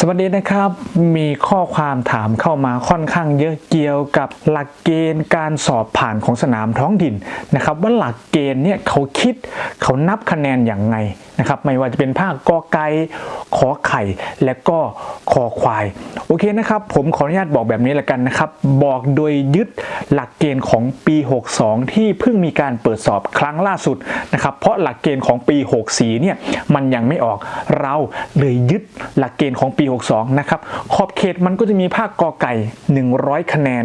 สวัสดีนะครับ มีข้อความถามเข้ามาค่อนข้างเยอะเกี่ยวกับหลักเกณฑ์การสอบผ่านของสนามท้องถิ่นนะครับ ว่าหลักเกณฑ์เนี่ยเขาคิดเขานับคะแนนอย่างไงนะครับ ไม่ว่าจะเป็นภาคกอไก่ขอไข่และก็คอควาย โอเคนะครับ ผมขออนุญาตบอกแบบนี้ละกันนะครับ บอกโดยยึดหลักเกณฑ์ของปี 62 ที่เพิ่งมีการเปิดสอบครั้งล่าสุดนะครับ เพราะหลักเกณฑ์ของปี 64 เนี่ยมันยังไม่ออกเราเลยยึดหลักเกณฑ์ของปี62 นะครับ ขอบเขตมันก็จะมีภาคกอไก่ 100 คะแนน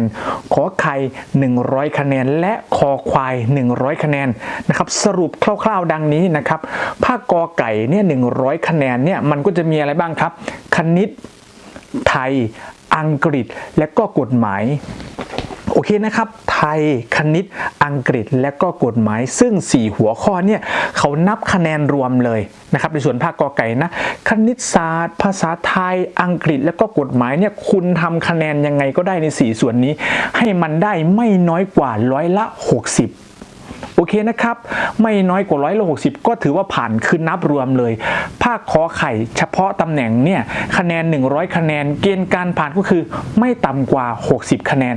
ขอไข่ 100 คะแนน และคอควาย 100 คะแนนนะครับ สรุปคร่าวๆ ดังนี้นะครับ ภาคกอไก่เนี่ย100 คะแนนเนี่ยมันก็จะมีอะไรบ้างครับ คณิต ไทย อังกฤษ และก็กฎหมาย โอเคนะครับ ไทยคณิตอังกฤษและก็กฎหมายซึ่ง 4 หัวข้อเนี่ยเขานับคะแนนรวมเลยนะครับในส่วนภาคกอไก่นะคณิตศาสตร์ ภาษาไทยอังกฤษและก็กฎหมายเนี่ยคุณทำคะแนนยังไงก็ได้ใน 4 ส่วนนี้ ให้มันได้ไม่น้อยกว่าร้อยละ 60โอเคนะครับ ไม่น้อยกว่าร้อยละหกสิบก็ถือว่าผ่านคือนับรวมเลย ภาคคอไข่เฉพาะตำแหน่งเนี่ยคะแนน 100 คะแนน เกณฑ์การผ่านก็คือไม่ต่ำกว่า 60 คะแนน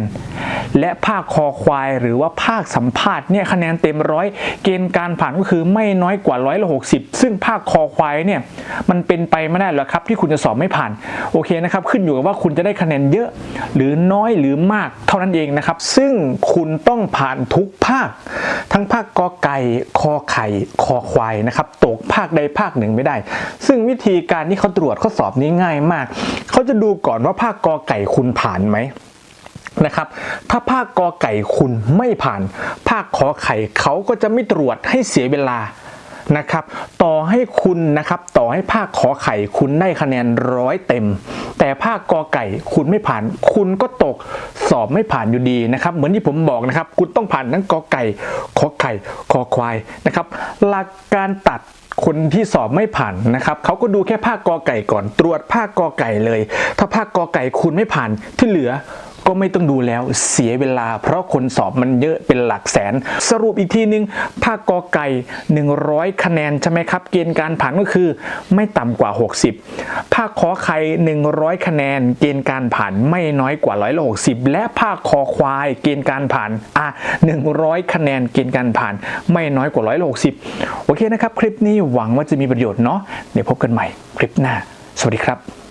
และภาคคอควาย หรือว่าภาคสัมภาษณ์เนี่ยคะแนนเต็มร้อยเกณฑ์การผ่านก็คือไม่น้อยกว่าร้อยละหกสิบซึ่งภาคคอควายเนี่ยมันเป็นไปไม่ได้หรอกครับ ที่คุณจะสอบไม่ผ่านโอเคนะครับขึ้นอยู่กับว่าคุณจะได้คะแนนเยอะ หรือน้อยหรือมากเท่านั้นเองนะครับ ซึ่งคุณต้องผ่านทุกภาค ทั้งภาคกอไก่คอไข่คอควายนะครับตกภาคใดภาคหนึ่งไม่ได้ ซึ่งวิธีการที่เขาตรวจข้อสอบนี้ง่ายมาก เขาจะดูก่อนว่าภาคกอไก่คุณผ่านไหม นะครับ ถ้าภาคกอไก่คุณไม่ผ่าน ภาคขอไข่เขาก็จะไม่ตรวจให้เสียเวลานะครับ ต่อให้คุณนะครับ ต่อให้ภาคขอไข่คุณได้คะแนนร้อยเต็ม แต่ภาคกอไก่คุณไม่ผ่าน คุณก็ตกสอบไม่ผ่านอยู่ดีนะครับ เหมือนที่ผมบอกนะครับ คุณต้องผ่านทั้งกอไก่ ขอไข่คอควายนะครับ หลักการตัดคนที่สอบไม่ผ่านนะครับเขาก็ดูแค่ภาคกอไก่ก่อนตรวจภาคกอไก่เลย ถ้าภาคกอไก่คุณไม่ผ่านที่เหลือ ก็ไม่ต้องดูแล้วเสียเวลา เพราะคนสอบมันเยอะเป็นหลักแสน สรุปอีกทีนึง ภาคกอไก่ 100 คะแนนใช่ไหมครับ เกณฑ์การผ่านก็คือไม่ต่ำกว่า 60 ภาคขอไข่ 100 คะแนน เกณฑ์การผ่านไม่น้อยกว่า100ละ60และภาคคอควาย เกณฑ์การผ่านอะ100 คะแนน เกณฑ์การผ่านไม่น้อยกว่า100ละ60โอเคนะครับ คลิปนี้หวังว่าจะมีประโยชน์เนาะเดี๋ยวพบกันใหม่คลิปหน้า สวัสดีครับ